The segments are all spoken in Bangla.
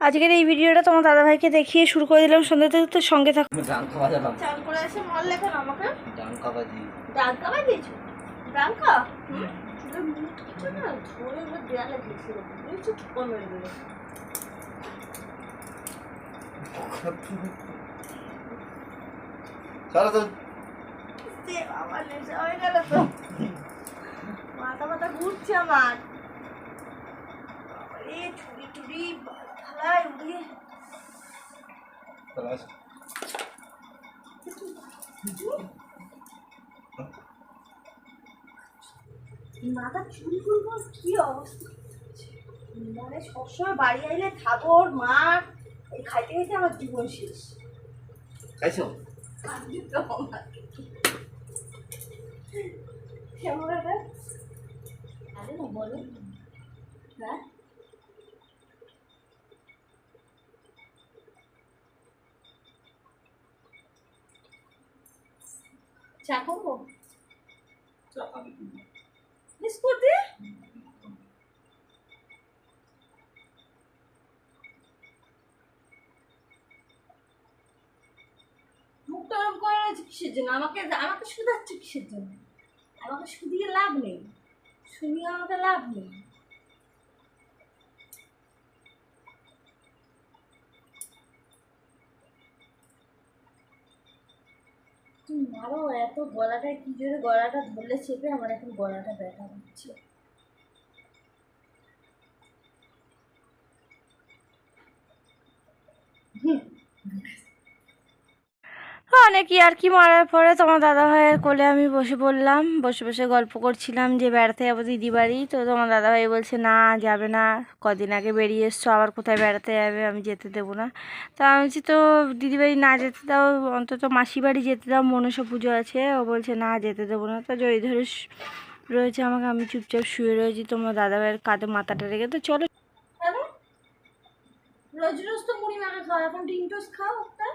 আজকের এই ভিডিওটা তোমার দাদাভাইকে দেখিয়ে শুরু করে দিলাম। সন্ধ্যে তো সঙ্গে থাকো চাল করে এসে মল লেখেন আমাকে? ডাঙ্কা বাজি ডাঙ্কা বাজিয়েছো ডাঙ্কা হুম? মুখ কিছু না ধরে এবার দেয়ালে দিয়েছিল বুঝেছ ঠোকর মেরে দেবে চলো তো সে বাবা নেশা হয়ে গেল তো মাথা মাথা ঘুরছে আমার বাবারে ছুরি টুরি থালায় উড়িয়ে চলো মাথা চুরি করব কি অবস্থা? মানে সবসময় বাড়ি আইলে থাবর মার এই খাইতে খাইতে আমার জীবন শেষ। খাইছো? কেমন আরে না বলো। হ্যাঁ? চা করব বিস্কুট দিয়ে মুখটা ওরকম করে রয়েছে কিসের জন্য? আমাকে আমাকে শুধাচ্ছে কিসের জন্য? আমাকে শুধিয়ে লাভ নেই। শুনিয়ে আমাকে লাভ নেই। মারো? এত গলাটা কি জোরে গলাটা ধরলে চেপে আমার এখন গলাটা ব্যথা হচ্ছে। অনেক আর কি মারার পরে তোমার দাদা ভাইয়ের কোলে আমি বসে পড়লাম, বসে বসে গল্প করছিলাম যে বেড়াতে যাব দিদি বাড়ি তো তোমার দাদা ভাই বলছে, না, যাবে না, কদিন আগে বেরিয়ে এসছো, আবার কোথায় বেড়াতে যাবে, আমি যেতে দেবো না। তো আমি বলছি, তো দিদি বাড়ি না যেতে দাও, অন্তত মাসি বাড়ি যেতে দাও, মনসা পুজো আছে। ও বলছে, না, যেতে দেবো না। তো জড়ি ধরে রয়েছে আমাকে, আমি চুপচাপ শুয়ে রয়েছি, তোমার দাদা ভাইয়ের কাঁধে মাথাটা রেখে। তো চলো। রোজ রোজ তো মুড়ি মাখা খাও, এখন ডিম টোস্ট খাও একটা?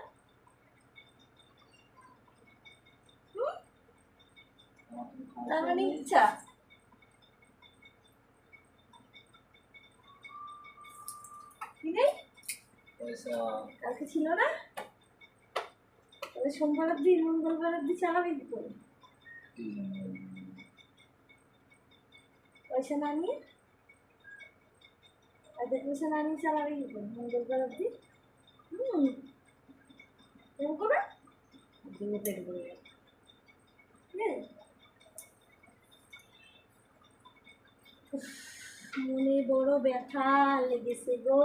মানে কালকে ছিল না? সোমবার অব্দি, মঙ্গলবার অব্দি চালাবি কি করে? পয়সা না নিয়ে? তাদের পয়সা না নিয়ে চালাবি কি করে, মঙ্গলবার অব্দি? হুম। এরকম করে? দিনে যাবে ঠিক আছে? উফ, মনে বড় ব্যথা লেগেছে গো।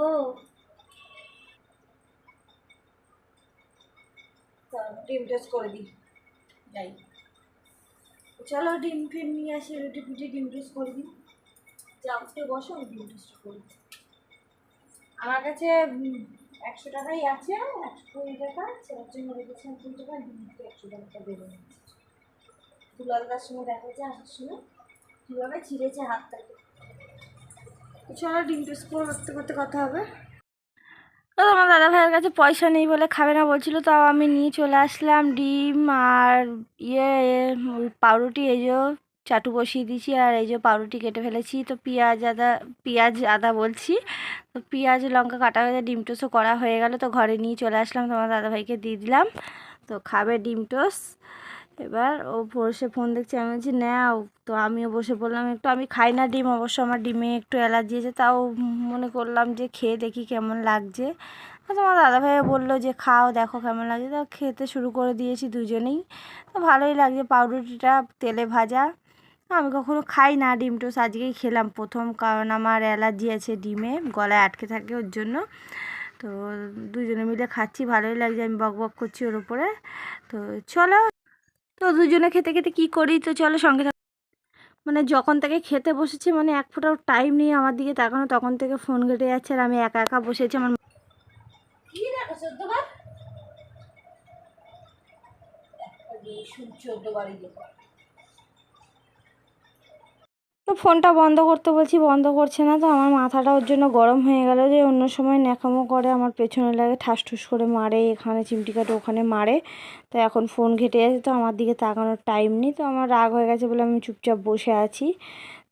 ডিম টেস্ট করে দিই। যাই। চলো, ডিম ফিম নিয়ে আসি, রুটি ফুটি, ডিম টেস্ট করে দিই। যা, উঠে বসো ডিম টেস্ট করি আমার কাছে একশো টাকাই আছে, একশো কুড়ি টাকা ছেলের জন্য রেখেছি আমি কুড়ি টাকা ডিম একশো টাকাটা দেবো দুলালদার সঙ্গে দেখা যায় আসার সময়। কীভাবে ছিঁড়েছে হাতটাকে চলো ডিম টেস্ট করতে করতে কথা হবে। তো আমার দাদা ভাইয়ের কাছে পয়সা নেই বলে খাবে না বলছিল তাও আমি নিয়ে চলে আসলাম ডিম আর ইয়ে পাউরুটি এই যে চাটু বসিয়ে দিয়েছি আর এই যে পাউরুটি কেটে ফেলেছি। তো পেঁয়াজ আদা পেঁয়াজ আদা বলছি। তো পেঁয়াজ লঙ্কা কাটা হয়ে ডিম টোস্টও করা হয়ে গেল। তো ঘরে নিয়ে চলে আসলাম তোমার দাদা ভাইকে দিয়ে দিলাম। তো খাবে ডিম টোস্ট। এবার ও বসে ফোন দেখছে, আমি বলছি, নাও। তো আমিও বসে পড়লাম একটু আমি খাই না ডিম। অবশ্য আমার ডিমে একটু অ্যালার্জি আছে, তাও মনে করলাম যে খেয়ে দেখি কেমন লাগছে। তোমার দাদাভাই বলল যে, খাও, দেখো কেমন লাগছে। তো খেতে শুরু করে দিয়েছি দুজনেই। তো ভালোই লাগছে পাউরুটিটা, তেলে ভাজা। আমি কখনো খাই না ডিম টোস আজকেই খেলাম প্রথম, কারণ আমার অ্যালার্জি আছে ডিমে, গলায় আটকে থাকে ওর জন্য। তো দুজনে মিলে খাচ্ছি, ভালোই লাগছে, আমি বক বক করছি ওর উপরে। তো চলো। তো দুজনে খেতে খেতে কি করি? তো চলো সঙ্গে মানে যখন থেকে খেতে বসেছি মানে এক ফোটাও টাইম নেই আমার দিকে তাকানো, তখন থেকে ফোন ঘেটে যাচ্ছে আর আমি একা একা বসেছি আমার দেখো চোদ্দবার চোদ্দবারই দেখো তো ফোনটা বন্ধ করতে বলছি, বন্ধ করছে না তো। আমার মাথাটা ওর জন্য গরম হয়ে গেল যে অন্য সময় ন্যাকামো করে আমার পেছনে লাগে, ঠাস ঠুস করে মারে, এখানে চিমটি কাটে, ওখানে মারে। তো এখন ফোন ঘেটে যাচ্ছে তো আমার দিকে তাকানোর টাইম নেই। তো আমার রাগ হয়ে গেছে বলে আমি চুপচাপ বসে আছি।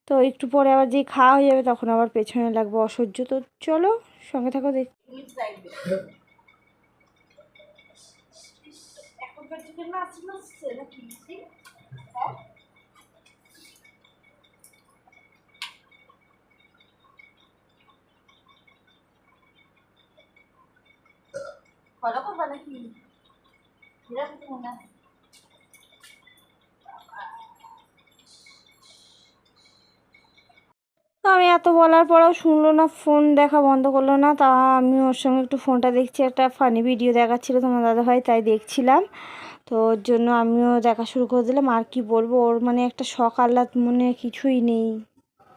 তো একটু পরে আবার যেই খাওয়া হয়ে যাবে তখন আবার পেছনে লাগবে অসহ্য। তো চলো, সঙ্গে থাকো, দেখ হ্যাঁ ফলো করবা নাকি এরকম না তো আমি এত বলার পরেও শুনলো না ফোন দেখা বন্ধ করল না, তা আমি ওর সঙ্গে একটু ফোনটা দেখছি, একটা ফানি ভিডিও দেখাচ্ছিলো তোমার দাদাভাই, তাই দেখছিলাম। তো ওর জন্য আমিও দেখা শুরু করে দিলাম, আর কি বলব, ওর মানে একটা শখ মনে কিছুই নেই।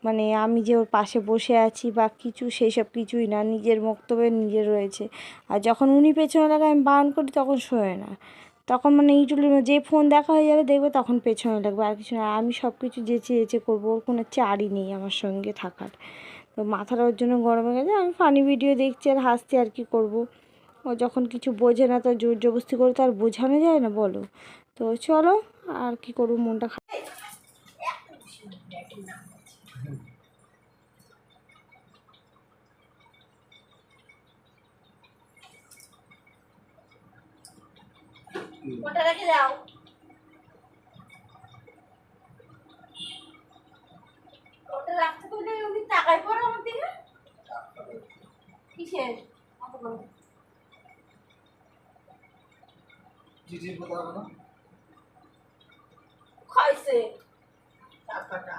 মানে আমি যে ওর পাশে বসে আছি বা কিছু, সেই সব কিছুই না। নিজের বক্তব্যে নিজের রয়েছে। আর যখন উনি পেছনে লাগে আমি বারণ করি, তখন শোয় না। তখন মানে ইটুলি যে ফোন দেখা হয়ে যাবে, দেখবে তখন পেছনে লাগবে, আর কিছু না। আমি সব কিছু যেচে যেচে করব, ওর কোনো চারই নেই আমার সঙ্গে থাকার। তো মাথাটা ওর জন্য গরম গেছে, আমি ফানি ভিডিও দেখছি আর হাসছি আর কি করব। ও যখন কিছু বোঝে না, তো জোর জবস্তি করে তো আর বোঝানো যায় না, বলো। তো চলো, আর কি করব, মনটা খারাপ। ওটা রেখে যাও ওটা রাখতে পারলে উনি টাকায় পড়ো আমার দিকে। কিসের? অত বড়? চিঠি কোথাও হবে না? খাইছে। টাকাটা।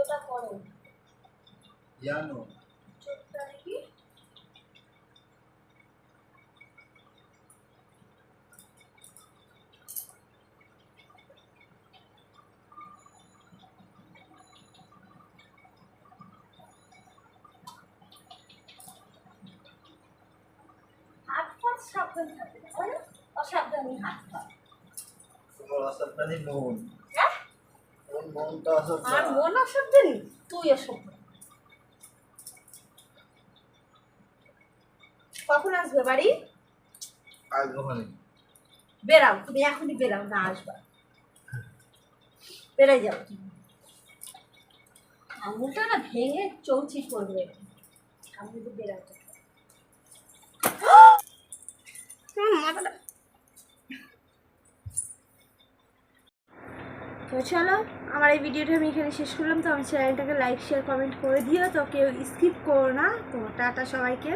বন্ধটা করো। জানো চোখটা দেখি। সাবধান থাকে তাই অসাবধানী হাত পা। অসাবধানী মন আর মন অসাবধানী তুই অসাবধান কখন আসবে বাড়ি? বেরাও তুমি এখনই বেরাও না আসবা। বেড়ে যাও তুমি। আঙুলটা না ভেঙে চৌচির করবে। যদি তোমার মাথাটা তো চলো, আমার এই ভিডিওটা আমি এখানে শেষ করলাম। তো আমি চ্যানেলটাকে লাইক শেয়ার কমেন্ট করে দিও। তো কেউ স্কিপ করো না। তো টাটা সবাইকে।